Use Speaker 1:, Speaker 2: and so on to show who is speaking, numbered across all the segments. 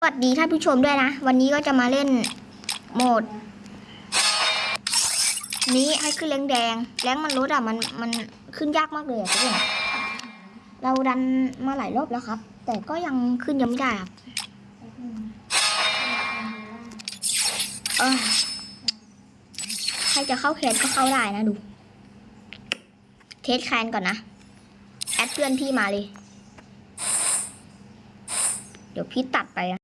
Speaker 1: สวัสดีท่านผู้ชมด้วยนะ วันนี้ก็จะมาเล่นโหมด นี้ให้ขึ้นแรงแดงแรงมันลดอะมันมันขึ้นยากมากเลยอะทุกคนเราดันมาหลายรอบแล้วครับ แต่ก็ยังขึ้นยังไม่ได้ครับเออใครจะเข้าแคนก็เข้าได้นะดู เทสแคนก่อนนะ แอดเพื่อนพี่มาเลย เดี๋ยวพี่ตัดไปนะ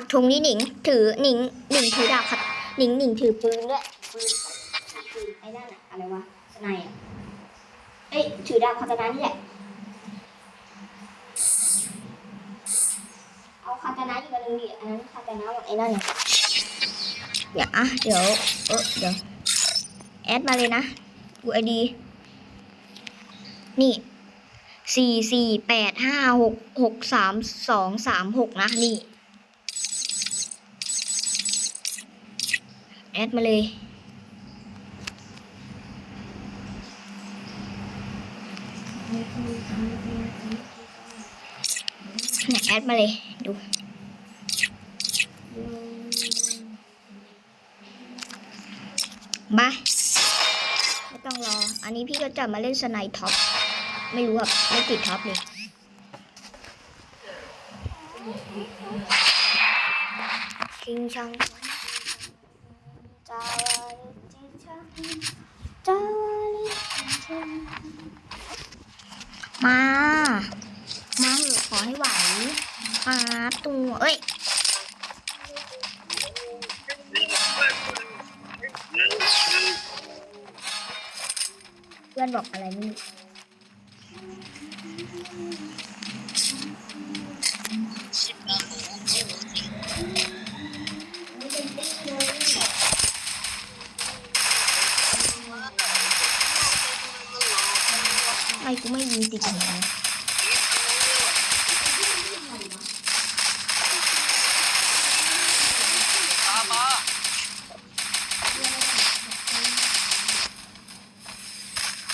Speaker 1: ปักธงนี่หนิง ถือหนิงหนิงถือดาบครับหนิงหนิงถือปืนด้วยปืนปืนไอ้นั่นอะอะไรวะสไนอะเอ้ยถือดาบคาตานานี่แหละเอาคาตานาอีกอันหนึงดิอันนั้นคาตานาไอ้นั่นเนี่ยเดี๋ยวอะเดี๋ยวเออเดี๋ยวแอดมาเลยนะดูไอดีนี่สี่สี่แปดห้าหกหกสามสองสามหกนะนี่ แอดมาเลย เนี่ยแอดมาเลยดูมาไม่ต้องรอ อันนี้พี่ก็จะมาเล่นสไนท็อป ไม่รู้ครับไม่ติดท็อปเลยชิงชังจาวาลิชิงชังจาวาลิชิงชัง มา มาเหอะขอให้ไหว มาตัว เอ้ย เพื่อนบอกอะไรไม่รู้ ยิงติดอย่างนี้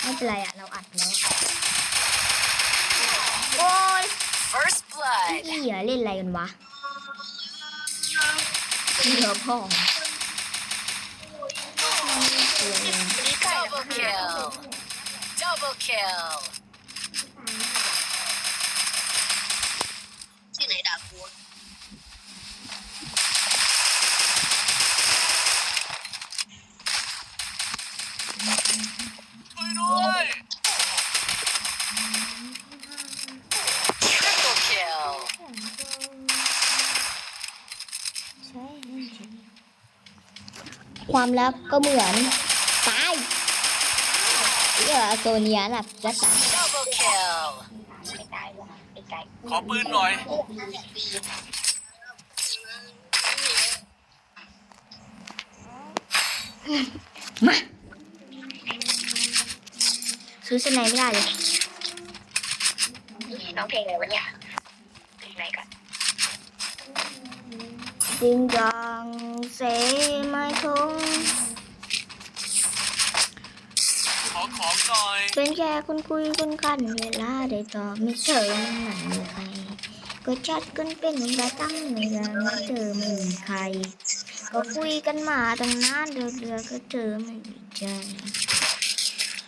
Speaker 1: ไม่เป็นไรอะเราอัดแล้วอะโอ้ย
Speaker 2: First blood.
Speaker 1: พี่เหรอเล่นอะไรกันวะเหลือพ่อตัวเอง
Speaker 2: Double kill. Double kill.
Speaker 3: ที่ไหนด่ากู
Speaker 2: ช่วยด้วย Triple kill.
Speaker 1: ความรักก็เหมือนตายเออโซเนียน่ะจะตาย
Speaker 2: Double kill.
Speaker 1: ไม่ตายหรอกไม่ตาย
Speaker 4: ขอปืนหน่อย
Speaker 1: มา ซื้อสไนไม่ได้เลย
Speaker 3: น้องเพลงอะไรวะเนี่ยเพลงไหนก่อน
Speaker 1: จริงจังเสไม่คง
Speaker 4: ขอของหน่อย
Speaker 1: เป็นแค่คนคุยคนกันเวลาได้ตอบไม่เจอมันมีใครก็ชัดกันเป็นประจำไม่ได้ไม่เจอไม่มีใคร ก็คุยกันมาตั้งนานเดือเดือก็เจอไม่มีใจ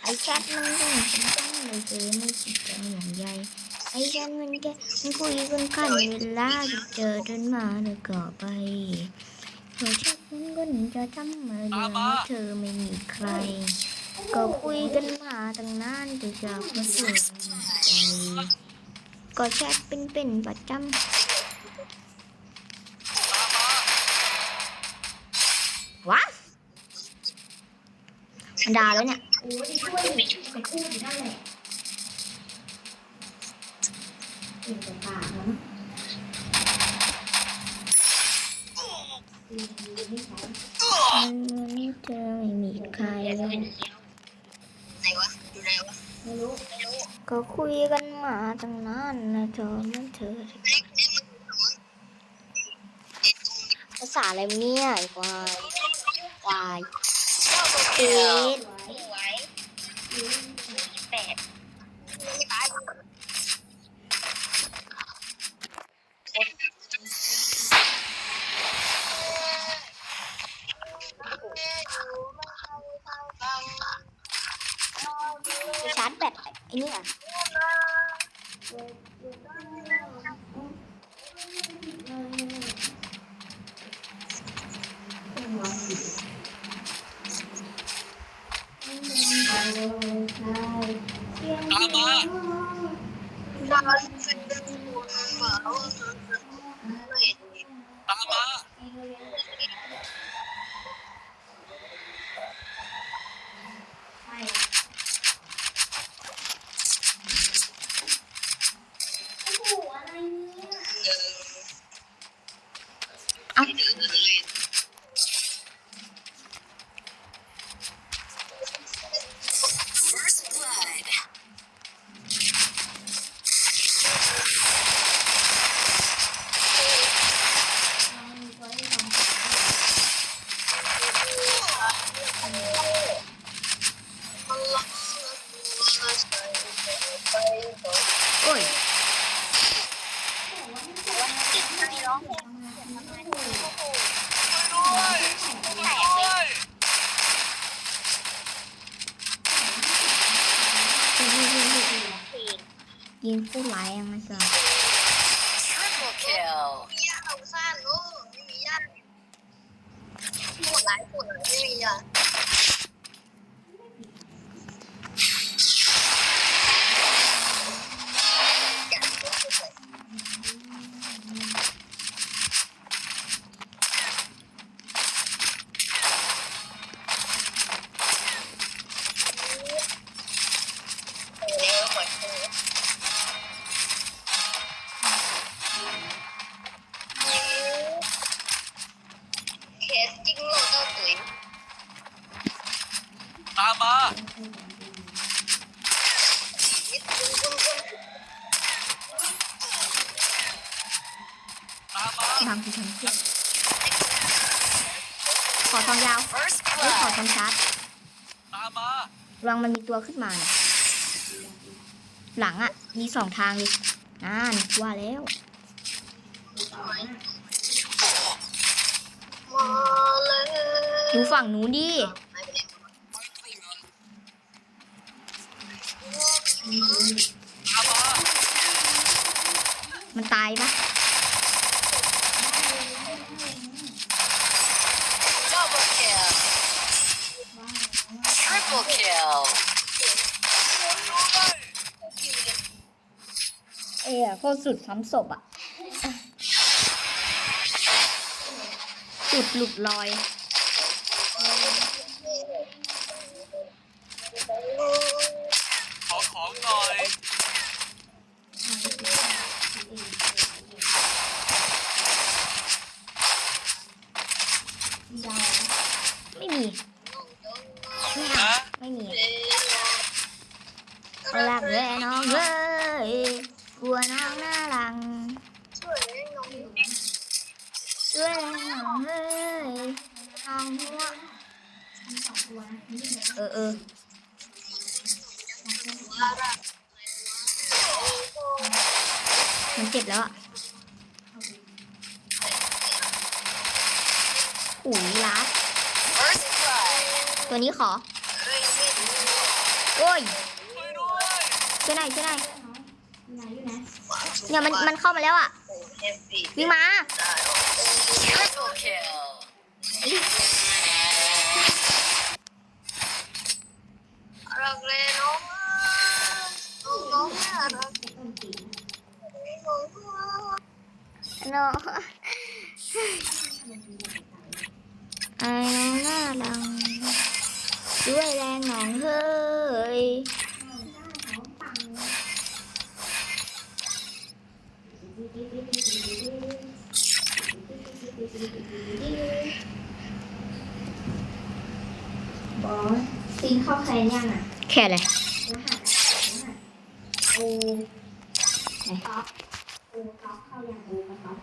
Speaker 1: ไอ้แชทมันก็ไม่สำคัญเลยเจอไม่คิดจะห่วงใยไอ้แชทมันแค่มันคุยกันกันเวลาที่เจอเดินมาแล้วก็ไปพอแชทมันก็หนีจะจำมาเรื่องว่าเธอไม่มีใคร ก็คุยกันมาตั้งนานแต่จากก็เจอไม่มีใจก็แชทเป็นเป็นประจำว้ามันด่าแล้วเนี่ย มันไม่เจอไม่มีใคร
Speaker 3: ไหนวะอยู่ไหนวะ
Speaker 1: ก็คุยกันมาตั้งนานนะเธอมันเธอภาษาอะไรวะเนี่ยไอ้ควายควาย
Speaker 2: Double
Speaker 1: เอ็ด ยิ
Speaker 3: ง
Speaker 1: ผู้ร้ายยังไม่ทราบ
Speaker 2: Triple kill.
Speaker 3: มียาเอาสั้นโอ้ไม่มียาปวดร้ายปวดไม่มียา เฮ้
Speaker 1: ยขอ
Speaker 2: blood.
Speaker 1: ทองชาร์จ
Speaker 4: ตามมา
Speaker 1: ระวังมันมีตัวขึ้นมาเนี่ยหลังอะ มีสองทางเลยอ่านว่าแล้ว
Speaker 3: มาเลย
Speaker 1: ดูฝั่งหนูดิ
Speaker 4: ตามมา
Speaker 1: มันตายปะ
Speaker 2: Double kill. Triple kill.
Speaker 1: เอ้ยโคตรสุดซ้ำศพอะ สุดหลุดลอย มั
Speaker 4: น
Speaker 1: เจ็บแล้วอะหูยลัด
Speaker 2: First blood.
Speaker 1: ตัวนี้ขอ
Speaker 3: เคยไม่รู้
Speaker 1: โอ้ย
Speaker 4: ช่วยด้วย
Speaker 1: ช่วยหน่อยช่วยหน่อยเนี่ยมันมันเข้ามาแล้วอะ
Speaker 3: แฮปปี้
Speaker 1: วิ่งมา
Speaker 3: น้อง
Speaker 1: เนาะไอ้น้องน่ารังด้วยแรงหนองเฮ้ยบอสซิงเข้าใครยังอะ แค่อะไรรหัสรหัสโอไหนท็อปโอท็อปเข้ายังโอกับท็อป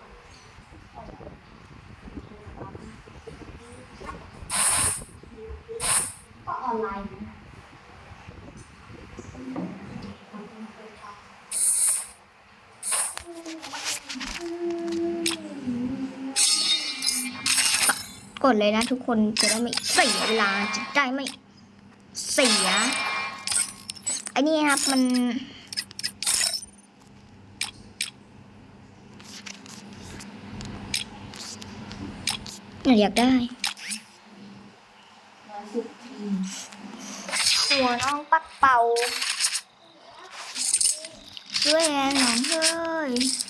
Speaker 1: ก็ออนไลน์นะก ดเลยนะทุกคนจะได้ไม่เสียเวลาจะได้ไม่เสียอันนี้ครับมัน อยากได้หัวน้องปักเป่าช่วยแอนหน่อยเฮ้ย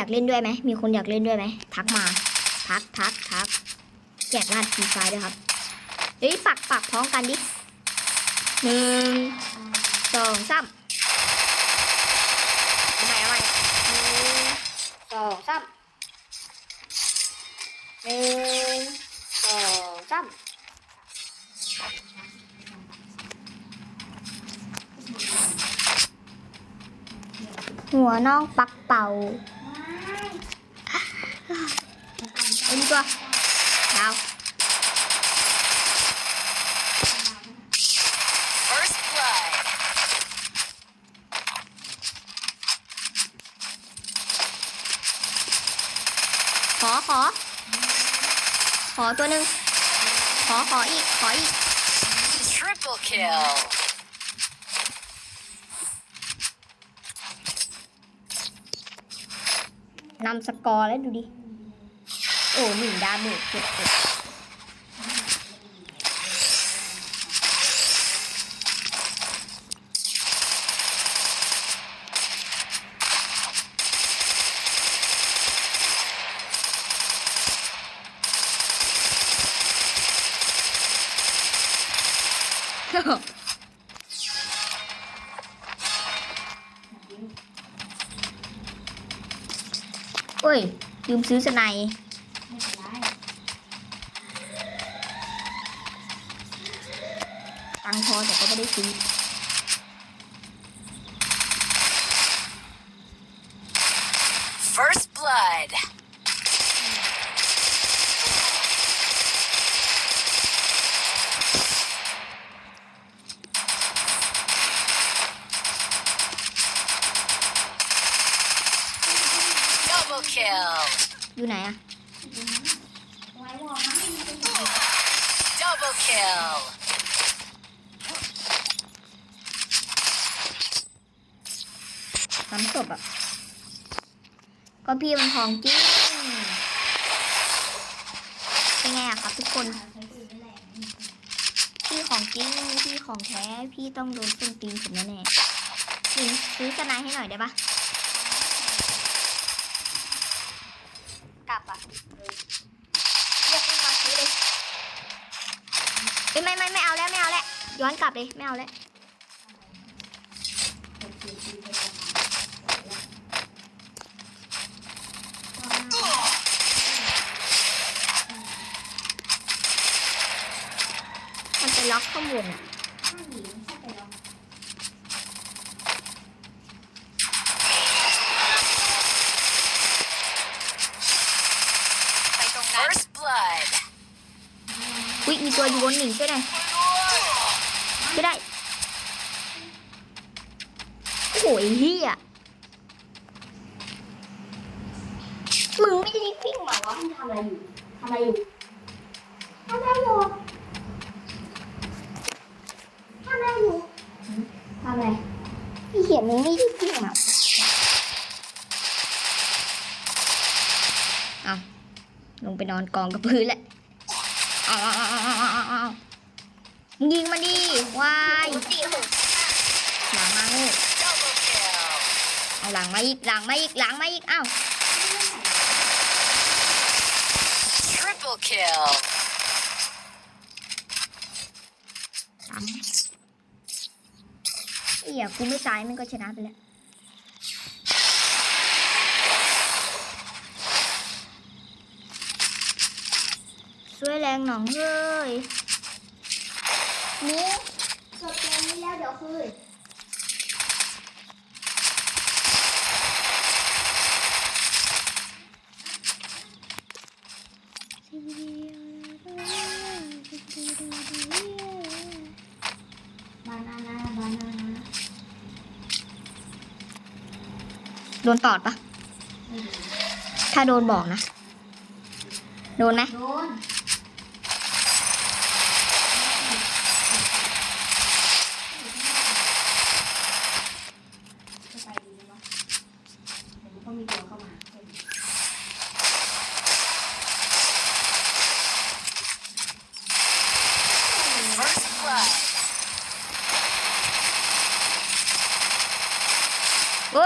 Speaker 1: อยากเล่นด้วยไหมมีคนอยากเล่นด้วยไหมทักมา ทักทักทักแจกรหัสฟรีไฟด้วยครับเฮ้ยปักปักพร้อมกันดิหนึ่งสองสามเอาใหม่เอาใหม่หนึ่งสองสามหนึ่งสองสามหัวน้องปักเป่า อันนี้ตัวดาว
Speaker 2: First blood.
Speaker 1: ขอขอ ขอตัวหนึ่งขอขออีก ขออีก
Speaker 2: Triple kill.
Speaker 1: นำสกอร์แล้วดูดิ โอ้หนึ่งดาเมจเจ็บเจ็บเอ้ยลืมซื้อสไน দিয়েছি
Speaker 2: First blood.
Speaker 1: ก็พี่มันทองจริงเป็นไงอะครับทุกคนพี่ของจริงพี่ของแท้พี่ต้องโดนส้นตีนผมแน่ๆหนิงซื้อสนด์ให้หน่อยได้ปะกลับอะเรียกมาซื้อเลยเอ้ยไม่ไม่ไม่เอาแล้วไม่เอาแล้วย้อนกลับเลยไม่เอาแล้ว มันไปล็อกข้าง บนอะ
Speaker 2: ไปตรงนั้น First blood.
Speaker 1: อุ้ยมีตัวอยู่บนหนิงช่วยหน่อยช่วยได้ โอ้โหไอ้เฮียมึงไม่ได้วิ่งมาวะมึงทำอะไรอยู่ทำอะไรอยู่ทำอะไรอยู่ ขียนมันไม่ได้จริงอะเอาลงไปนอนกองกับพื้นแหละเอาเอาเอาเอาเอาเอายิงมาดิวาย
Speaker 3: ห
Speaker 1: ลังมา
Speaker 2: ลูก
Speaker 1: เอาหลังมาอีกหลังมาอีกหลังมาอีกเอา
Speaker 2: Triple kill
Speaker 1: เอียกูไม่ตายมันก็ชนะไปแล้วช่วยแรงหนองเลยหมูจบเกมนี้แล้วเดี๋ยวคืนบานานาบานานาโดนตอดปะถ้าโดนบอกนะ โดนไหม
Speaker 5: โดนจะไปดีไหมวะเดี๋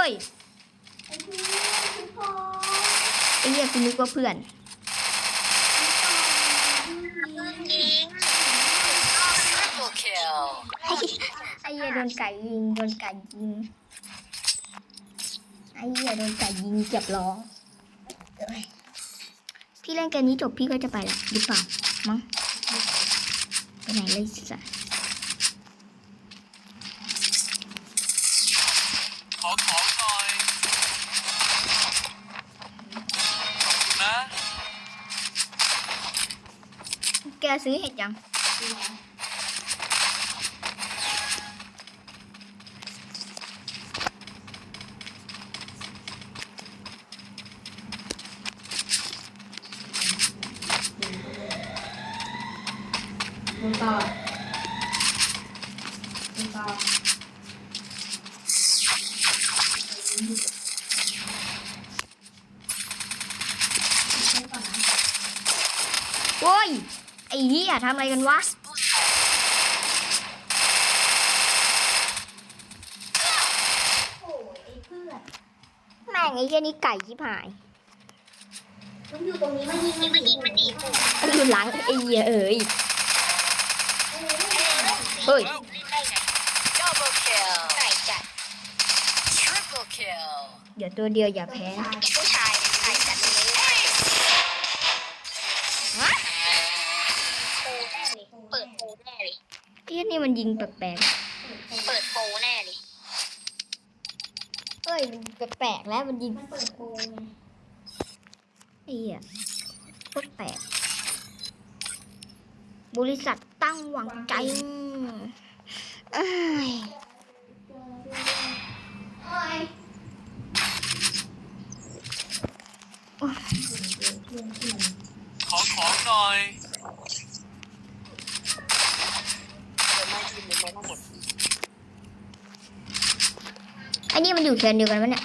Speaker 5: ย กู
Speaker 1: นึกว่าเพื่อน
Speaker 2: Triple kill.
Speaker 1: ไอ้เหี้ยโดนไก่ยิงโดนไก่ยิงไอ้เหี้ยโดนไก่ยิงเจ็บร้องเอ้ยพี่เล่นเกมนี้จบพี่ก็จะไปละหรือเปล่ามั้งไปไหนเลยสัส ซื้อเห็ดยัง
Speaker 5: โดนต่อโดนต่อ
Speaker 1: โอ้ย ไอะไรกันวะ แม่งไอ้เหี้ยนี่ไก่ชิบหาย
Speaker 5: มันอยู่ตรงนี้มันยิง
Speaker 3: นี่มันยิงมันดีปุ๊บ
Speaker 1: มันอยู่หลังไอ้เหี้ยเอ๋ยเฮ้ย
Speaker 3: เล่นได้ไง
Speaker 2: Double kill.
Speaker 3: ไก่จัด
Speaker 2: Triple kill.
Speaker 1: เดี๋ยวตัวเดียวอย่าแพ้
Speaker 3: ผู้ชาย นี่
Speaker 1: มันยิงแปลก
Speaker 3: เปิดปูแน่เลย
Speaker 1: ๆเอ้ยมันแปลกๆแล้วมันยิง
Speaker 5: มันเปิดโปรไง
Speaker 1: ไอ้เหี้ยโคตรแปลกบริษัทตั้งหวังใจเอ้ย
Speaker 5: โอ้ย
Speaker 4: ขอของหน่อย
Speaker 1: ไอ้นี่มันอยู่แคนเดียวกัน
Speaker 3: ไหม
Speaker 5: เนี่
Speaker 4: ย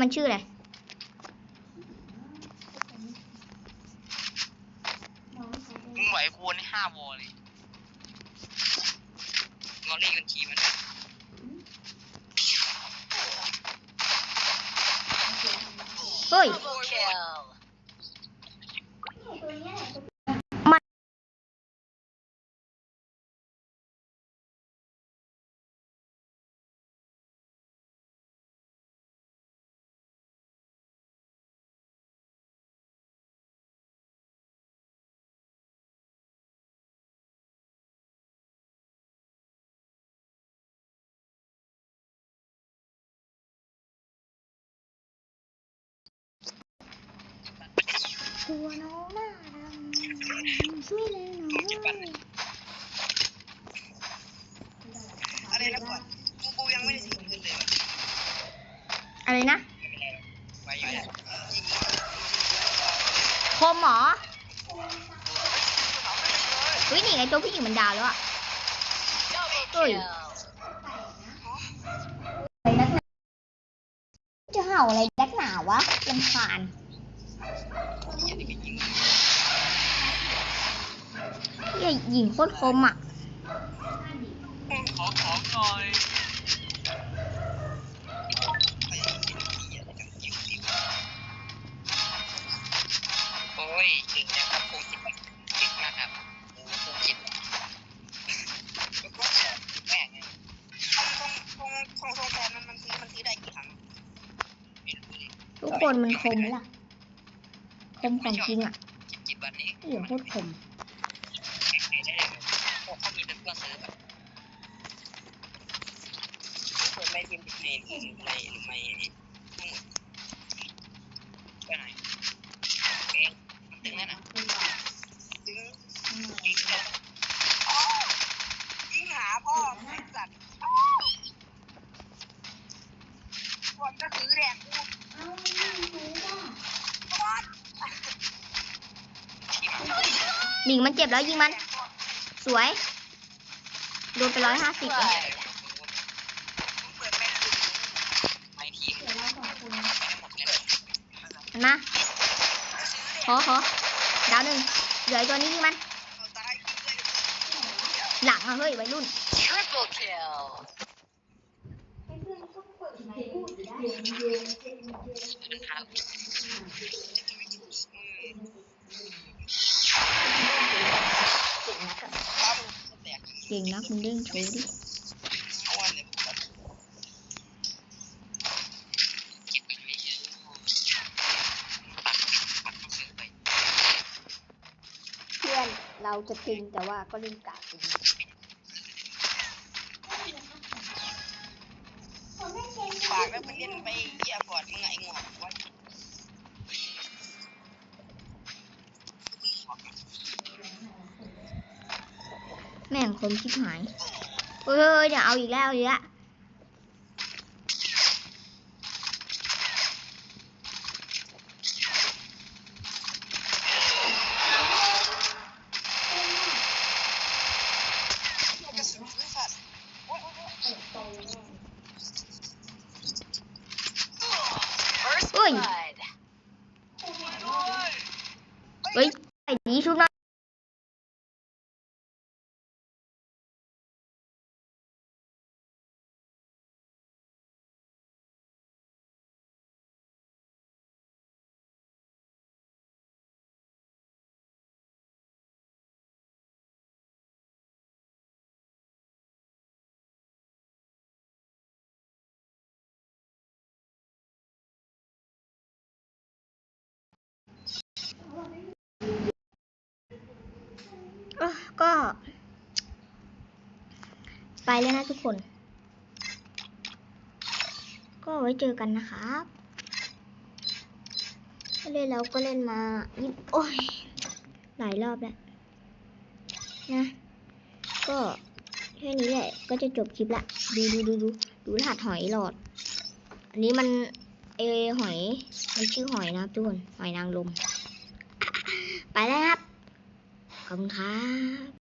Speaker 1: มันชื่ออะไร
Speaker 6: มึงไหวกูในห้าวอลเลยงอเลขบัญชีมันด้วย
Speaker 1: เฮ้ย ตัวน้องน่ารักช่วยเลยน้อง
Speaker 6: อะไรนะก่อนกูกูยังไม่ได้ถึงขึ้นเลยว่ะ
Speaker 1: อะไรนะ
Speaker 6: ไม่เป็นไรหรอกไว้อยู่เนี่ยยิง
Speaker 1: คมเหรอเฮ้ยนี่ไงตัวผู้หญิงมันดาวแล้วอะ
Speaker 2: Double
Speaker 1: Ui.
Speaker 2: kill.
Speaker 1: จะเห่าอะไรนักหนาวะลำคาญ
Speaker 6: เหี้ยนี่ก็ยิง
Speaker 1: เหี้ยหญิงโคตรคมอะ
Speaker 4: ขอของหน่อย
Speaker 6: ไอ้ยเหี้ยอะไรกันยิงยิงโอ้ยเก่งจังครับคงจิตเก่งมากครับโอ้คงจิตแม่งไงคงคงคงแทนมันมันซื้อมันซื้อได้กี่ครั้งไม่รู้เลย
Speaker 1: ทุกคนมันคมไหมล่ะ คมของจริงอะ
Speaker 6: จิตจิตวันนี้
Speaker 1: เหลืองโคตรคม
Speaker 6: เขามีเป็นเพื่อนซื้อแบบเปิดไม่ทีมในหรือไม่หรือไม่ทั้งหมดไปไหนเองถึงแล้วนะถึงยิงแล้วยิงหาพ่อไอ้สัตว์คนก็ซื้อแดกกูทีม
Speaker 1: หนิงมันเจ็บแล้วยิงมัน สวย โดนไปร้อยห้าสิบ
Speaker 6: เปิดไม่ถึงไม่ทีมหมดเลย
Speaker 1: เห็นไหมขอขอดาวหนึ่งเหลือไอ้ตัวนี้ยิงมัน
Speaker 6: เอาตายด้วย
Speaker 1: หลังอะเฮ้ยวัยรุ่น
Speaker 2: Triple kill.
Speaker 6: ครับครับแตก
Speaker 1: เก่งนักมึงเล่นโชว์ดิ
Speaker 6: เอาวันเลยครับเก็บไปไม่เยอะตัดตัดต้องซื้อไป
Speaker 1: เพื่อนเราจะตึงแต่ว่าก็เล่นกาดอยู่ดี
Speaker 6: ฝากแล้วไปเล่นไปเยี่ยก่อนมึงไงงอกไว้
Speaker 1: แม่งคมชิบหายเฮ้ยเฮ้ยเดี๋ยวเอาอีกแล้วเอาอีกแล้ว
Speaker 6: กระสุนไอ้สัตว์
Speaker 2: First
Speaker 1: Ui.
Speaker 2: blood.
Speaker 1: เฮ้ยไอ้ดีชุบมาเอ้อ ก็ ไปแล้วนะทุกคน ก็ไว้เจอกันนะครับเล่นแล้วก็เล่นมายิบโอ้ย หลายรอบแล้ว นะ ก็แค่นี้แหละ ก็จะจบคลิปละ ดูดูดูดูดูรหัสหอยหลอด อันนี้มันเอหอย มันชื่อหอยนะครับทุกคน หอยนางรม ไปแล้วครับ ขอบคุณครับ